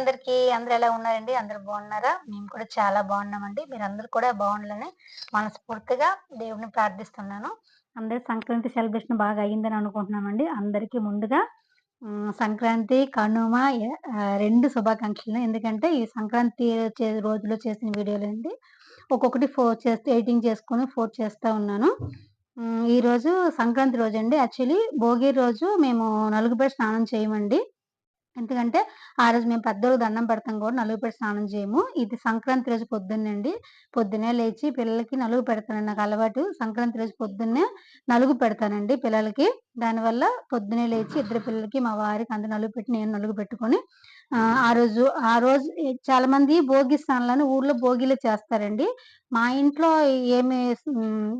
అందరూ ఎలా ఉన్నారండి? అందరు బాగున్నారా? మేము కూడా చాలా బాగున్నామండి. మీరు అందరూ కూడా బాగుండాలని మనస్ఫూర్తిగా దేవుడిని ప్రార్థిస్తున్నాను. అందరి సంక్రాంతి సెలబ్రేషన్ బాగా అయ్యిందని అనుకుంటున్నామండి. అందరికీ ముందుగా సంక్రాంతి కనుమ రెండు శుభాకాంక్షలు. ఎందుకంటే ఈ సంక్రాంతి రోజులో చేసిన వీడియోలు అండి. ఒక్కొక్కటి ఫోర్ చేస్తే ఎడిటింగ్ చేసుకొని ఫోర్ చేస్తూ ఉన్నాను. ఈరోజు సంక్రాంతి రోజు అండి. యాక్చువల్లీ భోగి రోజు మేము నలుగుపేట స్నానం చేయమండి. ఎందుకంటే ఆ రోజు మేము పెద్దోళ్ళు దండం పెడతాం కూడా నలుగు పెట్టి స్నానం చేయము. ఇది సంక్రాంతి రోజు పొద్దున్నండి. పొద్దున్నే లేచి పిల్లలకి నలుగు పెడతానండి. నాకు అలవాటు సంక్రాంతి రోజు పొద్దున్నే నలుగు పెడతానండి పిల్లలకి. దానివల్ల పొద్దున్నే లేచి ఇద్దరు పిల్లలకి మా వారికి అంత నలుగు పెట్టి నేను నలుగు పెట్టుకొని ఆ రోజు ఆ రోజు చాలా మంది భోగి స్నానాలను ఊర్లో భోగిలు చేస్తారండి. మా ఇంట్లో ఏమి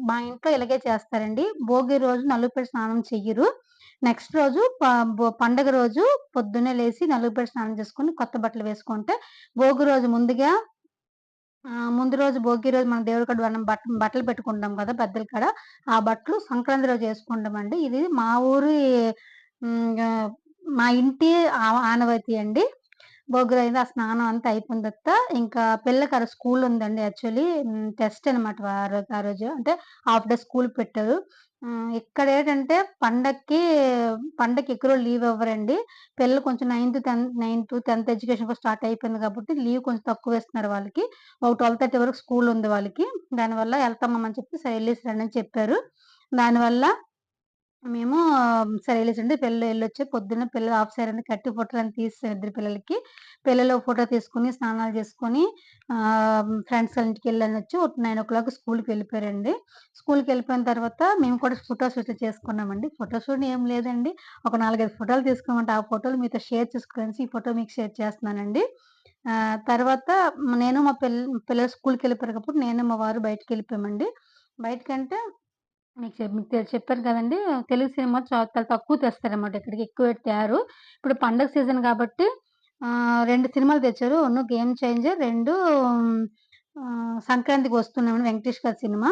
మా ఇంట్లో ఇలాగే చేస్తారండి. భోగి రోజు నలుగు పెట్టి స్నానం చెయ్యరు. నెక్స్ట్ రోజు పండగ రోజు పొద్దున్నే లేచి నలుగుపేట స్నానం చేసుకుని కొత్త బట్టలు వేసుకుంటే భోగి రోజు ముందుగా ముందు రోజు భోగి రోజు మన దేవుడి కాడ మనం బట్ట బట్టలు పెట్టుకుంటాం కదా పెద్దల కాడ ఆ బట్టలు సంక్రాంతి రోజు వేసుకుంటామండి. ఇది మా ఊరి మా ఇంటి ఆనవాయితీ అండి. భోగి రోజు ఆ స్నానం అంతా అయిపోయిన తర్వాత ఇంకా పిల్లకాడ స్కూల్ ఉందండి యాక్చువల్లీ టెస్ట్ అనమాట ఆ రోజు. అంటే హాఫ్ డే స్కూల్ పెట్టారు. ఇక్కడ ఏంటంటే పండక్కి పండక్కి ఎక్కువ లీవ్ ఇవ్వరండి పిల్లలు కొంచెం ninth tenth ninth tenth education start అయిపోయింది కాబట్టి లీవ్ కొంచెం తక్కువ వేస్తున్నారు వాళ్ళకి. ఒక ట్వెల్వ్ థర్టీ వరకు స్కూల్ ఉంది వాళ్ళకి. దానివల్ల వెళ్తామని చెప్పి సరే వెళ్ళేసి రండి అని చెప్పారు. దానివల్ల మేము సరే వెళ్ళేసండి పిల్లలు వెళ్ళొచ్చి పొద్దున్న పిల్లలు ఆఫ్ సారీ కట్టి ఫోటోలు తీస్తాం ఇద్దరు పిల్లలకి. పిల్లలు ఫోటో తీసుకుని స్నానాలు చేసుకొని ఫ్రెండ్స్ ఇంటికి వెళ్ళని వచ్చి నైన్ ఓ క్లాక్ స్కూల్కి వెళ్ళిపోయారండి. స్కూల్కి వెళ్ళిపోయిన తర్వాత మేము కూడా ఫోటో షూట్ చేసుకున్నామండి. ఫోటో షూట్ ఏం లేదండి. ఒక నాలుగైదు ఫోటోలు తీసుకోమంటే ఆ ఫోటోలు మీతో షేర్ చేసుకోవాలని ఈ ఫోటో మీకు షేర్ చేస్తున్నానండి. తర్వాత నేను మా పిల్ల పిల్లలు స్కూల్కి వెళ్ళిపోయారు నేను మా వారు బయటకు వెళ్ళిపోయామండి. బయటకంటే మీకు చెప్ మీకు చెప్పాను కదండీ! తెలుగు సినిమా చాలా తక్కువ తెస్తారనమాట ఇక్కడికి. ఎక్కువ పెట్టారు ఇప్పుడు పండగ సీజన్ కాబట్టి రెండు సినిమాలు తెచ్చారు. ఒన్ను 'గేమ్ చేంజర్' రెండు సంక్రాంతికి వస్తున్నామని 'వెంకటేష్' గారి సినిమా.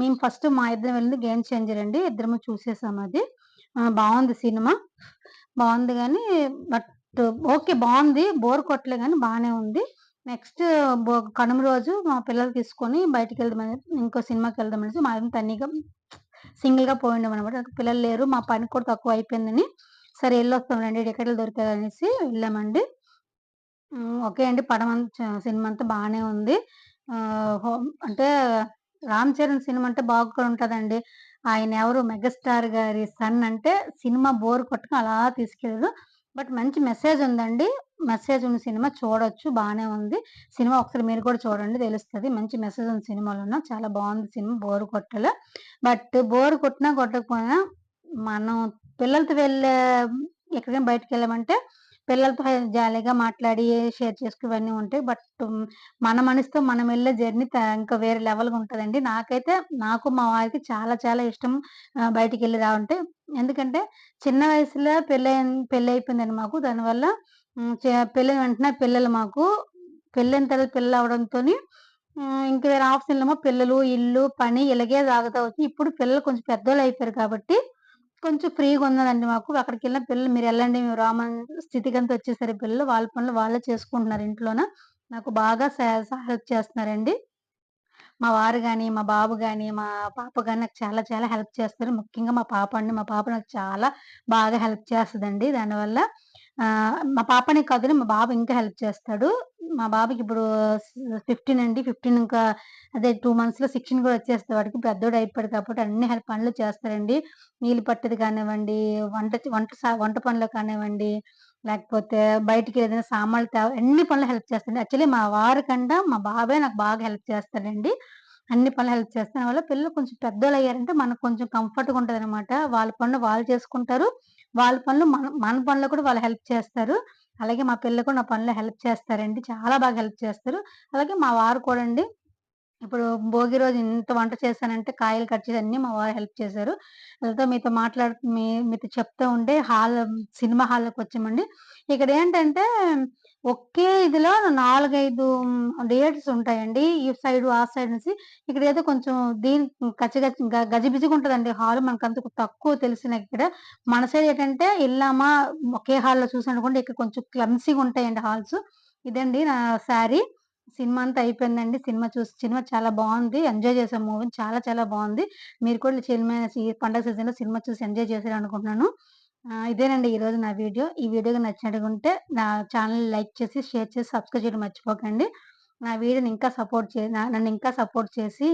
మేము ఫస్ట్ మా ఇద్దరం వెళ్ళింది 'గేమ్ చేంజర్' అండి. ఇద్దరము చూసేసాం అది. బాగుంది సినిమా. బాగుంది కానీ బట్ ఓకే. బాగుంది బోర్ కొట్టలే కానీ బాగానే ఉంది. నెక్స్ట్ బో కనుమ రోజు మా పిల్లలు తీసుకొని బయటికెళ్దామని ఇంకో సినిమాకి వెళ్దామని మా ఆయన తనీగా సింగిల్‌గా అనమాట పిల్లలు లేరు. మా పని కూడా తక్కువ అయిపోయిందని, సరే ఎళ్ళొస్తాంలెండి టికెట్లు దొరికాయనేసి వెళ్ళామండి. ఓకే అండి. పడం సినిమా అంతా బాగానే ఉంది. అంటే 'రామ్ చరణ్' సినిమా అంటే బాగా ఉంటుందండి ఆయన ఎవరు 'మెగాస్టార్' గారి సన్ అంటే సినిమా బోర్ కొట్టుకుని అలా తీసుకెళ్ళదు బట్ మంచి మెసేజ్ ఉందండి. మెసేజ్ ఉన్న సినిమా చూడొచ్చు. బాగానే ఉంది. సినిమా ఒకసారి మీరు కూడా చూడండి తెలుస్తుంది మంచి మెసేజ్ ఉంది సినిమాలోన. చాలా బాగుంది సినిమా. బోరు కొట్టలే. బట్ బోరు కొట్టినా కొట్టకపోయినా మనం పిల్లలతో వెళ్ళే ఎక్కడికైనా బయటికెళ్ళామంటే పిల్లలతో జాలీగా మాట్లాడి షేర్ చేసుకు ఇవన్నీ ఉంటాయి. బట్ మన మనసుతో మనం వెళ్ళే జర్నీ ఇంకా వేరే లెవెల్‌గా ఉంటుందండి నాకైతే నాకు మా వారికి చాలా చాలా ఇష్టం బయటికి బయటికెళ్ళి రావంటే. ఎందుకంటే చిన్న వయసులో పెళ్ళయిం పెళ్ళి అయిపోయిందండి మాకు. దానివల్ల పెళ్ళి వెంటనే పిల్లలు మాకు. పెళ్ళైన తర్వాత పిల్లలు అవడంతో ఇంక వేరే ఆప్షన్ ఏమో పిల్లలు, ఇల్లు, పని ఇలాగే సాగుతా వచ్చి ఇప్పుడు పిల్లలు కొంచెం పెద్దోళ్ళు అయిపోయారు కాబట్టి కొంచెం ఫ్రీగా ఉన్నదండి మాకు. అక్కడికి వెళ్ళిన పిల్లలు మీరు వెళ్ళండి మేము రామన్ స్థితిగంతా వచ్చేసరి పిల్లలు. వాళ్ళ పనులు వాళ్ళే చేసుకుంటున్నారు ఇంట్లోన. నాకు బాగా సహాయ హెల్ప్ చేస్తున్నారండి. మా వారు కానీ మా బాబు కానీ మా పాప కానీ నాకు చాలా చాలా హెల్ప్ చేస్తారు. ముఖ్యంగా మా పాప అండి. మా పాప నాకు చాలా బాగా హెల్ప్ చేస్తుందండి దానివల్ల మా పాపనే కాదు మా బాబు ఇంకా హెల్ప్ చేస్తాడు. మా బాబుకి ఇప్పుడు ఫిఫ్టీన్ అండి. ఫిఫ్టీన్ ఇంకా అదే టూ మంత్స్‌లో సిక్స్టీన్ కూడా వచ్చేస్తాడు వాడికి పెద్దోడు అయిపోయాడు కాబట్టి అన్ని హెల్ప్ పనులు చేస్తారండి. నీళ్ళు పట్టేది కానివ్వండి, వంట వంట సా వంట పనులు కానివ్వండి, లేకపోతే బయటికి ఏదైనా సామాన్లు తేవ అన్ని పనులు హెల్ప్ చేస్తారండి. యాక్చువల్లీ మా వారి కంటే మా బాబాయ్ నాకు బాగా హెల్ప్ చేస్తాడండి. అన్ని పనులు హెల్ప్ చేస్తాను. వల్ల పిల్లలు కొంచెం పెద్దోళ్ళు అయ్యారంటే మనకు కొంచెం కంఫర్ట్‌గా ఉంటదనమాట. వాళ్ళ పనులు వాళ్ళు చేసుకుంటారు. వాళ్ళ పనులు మన మన పనులు కూడా వాళ్ళు హెల్ప్ చేస్తారు. అలాగే మా పిల్లలు కూడా నా పనులు హెల్ప్ చేస్తారండి. చాలా బాగా హెల్ప్ చేస్తారు. అలాగే మా వారు కూడా అండి. ఇప్పుడు భోగి రోజు ఇంత వంట చేశానంటే కాయలు కట్ చేసి అన్నీ మా వారు హెల్ప్ చేశారు. అదంతా మీతో మాట్లాడు మీ మీతో చెప్తూ ఉంటే హాల్ సినిమా హాల్‌లోకి వచ్చామండి. ఇక్కడ ఏంటంటే ఒకే ఇదిలో 4, 5 థియేటర్స్ ఉంటాయండి. ఈ సైడు, ఆ సైడ్ నుంచి. ఇక్కడ ఏదో కొంచెం దీని కచ్చ గచ్ గ హాల్ హాలు. అంత తక్కువ తెలిసిన ఇక్కడ మన సైడ్ ఏంటంటే ఇల్లామా ఒకే హాల్‌లో చూసామనుకోండి ఇక్కడ కొంచెం క్లమ్సీ‌గుంటాయండి హాల్స్. ఇదండి నా శారీ. సినిమా అంతా అయిపోయిందండి. సినిమా చూసి సినిమా చాలా బాగుంది ఎంజాయ్ చేసాం మూవీ చాలా చాలా బాగుంది మీరు కూడా సినిమా ఈ పండగ సీజన్‌లో సినిమా చూసి ఎంజాయ్ చేశారు అనుకుంటున్నాను ఇదేనండి ఈరోజు నా వీడియో. ఈ వీడియో నచ్చినట్టుగా ఉంటే నా ఛానల్ లైక్ చేసి, షేర్ చేసి, సబ్స్క్రైబ్ చేయడం మర్చిపోకండి. నా వీడియోని ఇంకా సపోర్ట్ చే నన్ను ఇంకా సపోర్ట్ చేసి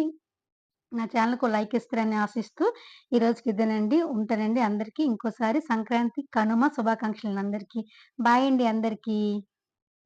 నా ఛానల్కు లైక్ ఇస్తారని ఆశిస్తూ ఈ రోజుకి ఇదేనండి. ఉంటానండి. అందరికీ ఇంకోసారి సంక్రాంతి, కనుమ శుభాకాంక్షలు అందరికీ. బాయ్ అండి అందరికీ.